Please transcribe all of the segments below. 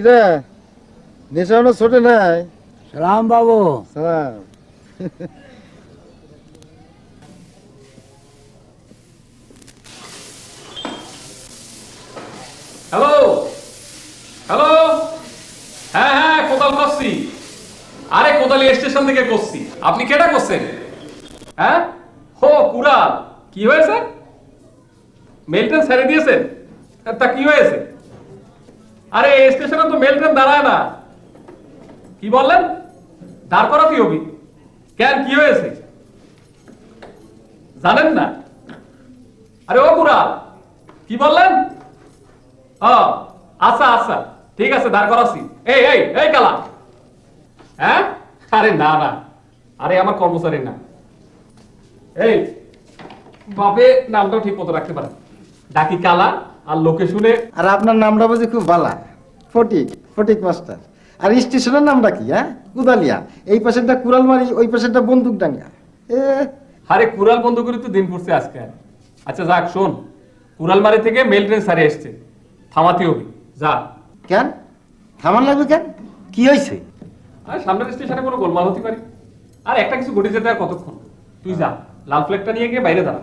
কিরে? নেশা এখনও ছোটে নাই? সালাম বাবু। সালাম। হ্যালো? হ্যালো? হ্যাঁ হ্যাঁ কোদাল করছি আরে কোদালি স্টেশন থেকে করছি। আপনি কেটা করছেন? হ্যাঁ? হো কুড়াল। কি হয়েছে? মেলটেন ছেড়ে দিয়েছেন? তা কি হয়েছে? আরে, এই স্টেশনে তো মেলটেন দাঁড়ায় না। কি বললেন? দাঁড় করাতে হবি। কেন? কি হয়েছে? জানেন না? আরে ও কুড়াল কি বললেন? আচ্ছা আচ্ছা। ঠিক আছে, দাঁড় করাচ্ছি। এই এই এই কালা। হ্যাঁ? আরে, না না। আরে, আমার কর্মচারী না। এই, বাপে, নামটাও ঠিক মতো রাখতে পারে। ডাকি কালা। আর লোকে শুনে আর আপনার নামটা বুঝি খুব ভালা ফটিক ফটিক মাস্টার। আর স্টেশনের নামটা কি হ্যাঁ? কুদালিয়া। এই পাশেরটা কুড়ালমারি ওই পাশেরটা বন্দুক ডাঙ্গা। এ। আরে কুড়াল বন্ধ করে তো দিন পড়ছে আজকে। আচ্ছা যাক শোন। কুড়ালমারি থেকে মেল ট্রেন সারে এসছে। থামাতে হবে। যা। কেন? থামান লাগবে কেন? কি হয়েছে? আর সামনের স্টেশনে কোনো গোলমাল হতে পারে। আর একটা কিছু ঘটে যেতে আর কতক্ষণ। তুই যা লাল ফ্ল্যাগটা নিয়ে গিয়ে বাইরে দাঁড়া।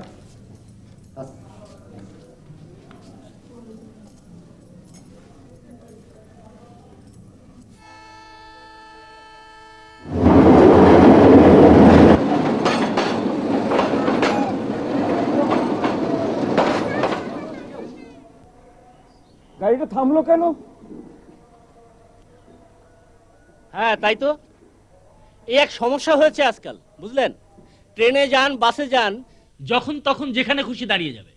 থামলো কেন? হ্যাঁ তাই তো। এই এক সমস্যা হয়েছে আজকাল, বুঝলেন? ট্রেনে যান, বাসে যান, যখন তখন যেখানে খুশি দাঁড়িয়ে যাবে।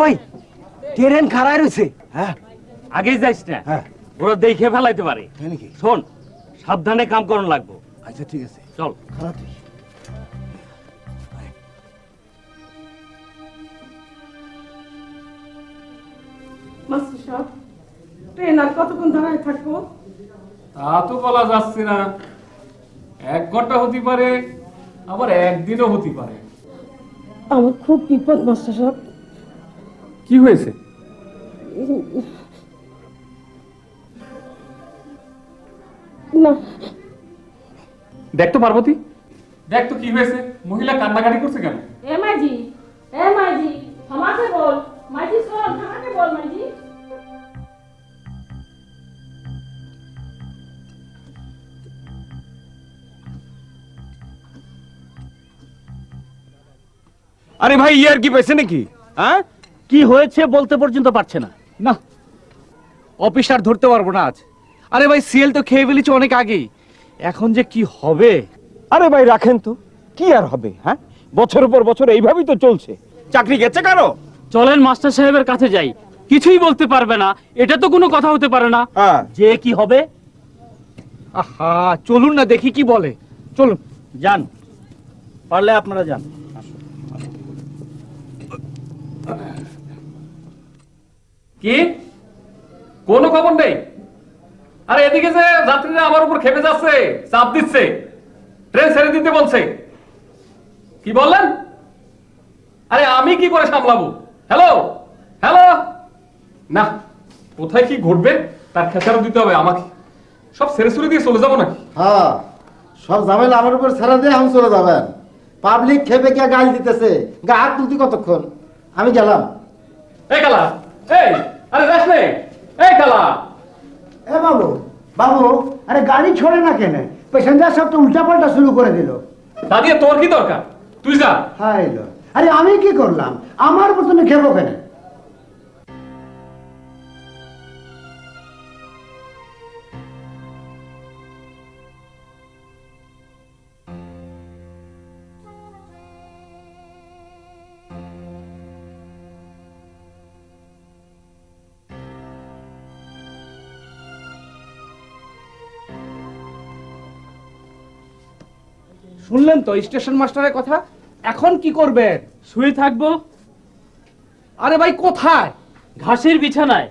ওই ট্রেন খাড়ায় রয়েছে। হ্যাঁ। আগে যাইস না? হ্যাঁ। ওরা দেখে ফেলাইতে পারে। শোন সাবধানে কাম করন লাগবো। আচ্ছা ঠিক আছে। চল। খারাপ। মাস্টার সাহেব ট্রেন আর কতক্ষণ দাঁড়ায় থাকব? তা তো বলা যাচ্ছে না। এক ঘণ্টা হতে পারে আবার একদিনও হতে পারে। আমার খুব বিপদ মাস্টার সাহেব। কি হয়েছে? না। দেখ তো পার্বতী। দেখ তো কি হয়েছে। মহিলা কান্নাকাটি করছে কেন? এ মাঝি এ মাঝি থামাতে বল। মাঝি শোন থামাতে বল মাঝি আরে ভাই ইয়ার কি পেয়েছে নাকি? হ্যাঁ? কি হয়েছে বলতে পর্যন্ত পারছে না। না অফিস আর ধরতে পারব না আজ। আরে ভাই সিএল তো খেয়ে ফেলেছি অনেক আগেই। এখন যে কি হবে? আরে ভাই রাখেন তো। কি আর হবে হ্যাঁ? বছরের পর বছর এইভাবেই তো চলছে। চাকরি গেছে কারও? চলেন মাস্টার সাহেবের কাছে যাই। কিছুই বলতে পারবে না। এটা তো কোনো কথা হতে পারে না। হ্যাঁ। যে কি হবে? আহা চলুন না দেখি কি বলে। চলুন। যান। পারলে আপনারা যান। কি? কোনো খবর নেই? আরে এদিকে যে যাত্রীরা আমার উপর খেপে যাচ্ছে চাপ দিচ্ছে ট্রেন ছেড়ে দিতে বলছে। কি বললেন? আরে আমি কি করে সামলাবো? হ্যালো? হ্যালো? না কোথায় কি ঘটবে তার খেসারত দিতে হবে আমাকে। সব ছেড়ে ছুড়ে দিয়ে চলে যাব নাকি? হ্যাঁ সব ঝামেলা আমার উপর ছেড়ে দিয়ে এখন চলে যাবেন। পাবলিক খেপে কে গাল দিতেছে? গা হাত তুলতি কতক্ষণ? আমি গেলাম। এই গেলাম এই! আরে যাস নে। এই কালা। এ বাবু বাবু আরে গাড়ি ছড়ে না কেন? প্যাসেঞ্জার সব তো উল্টাপাল্টা শুরু করে দিল। দাদিয়ে তোর কি দরকার? তুই যা। হাই আরে আমি কি করলাম? আমার তুমি খেপো কেন? শুনলেন তো, স্টেশন মাস্টারের কথা? এখন কি করবেন শুয়ে থাকব? আরে ভাই, কোথায়? ঘাসের বিছানায়।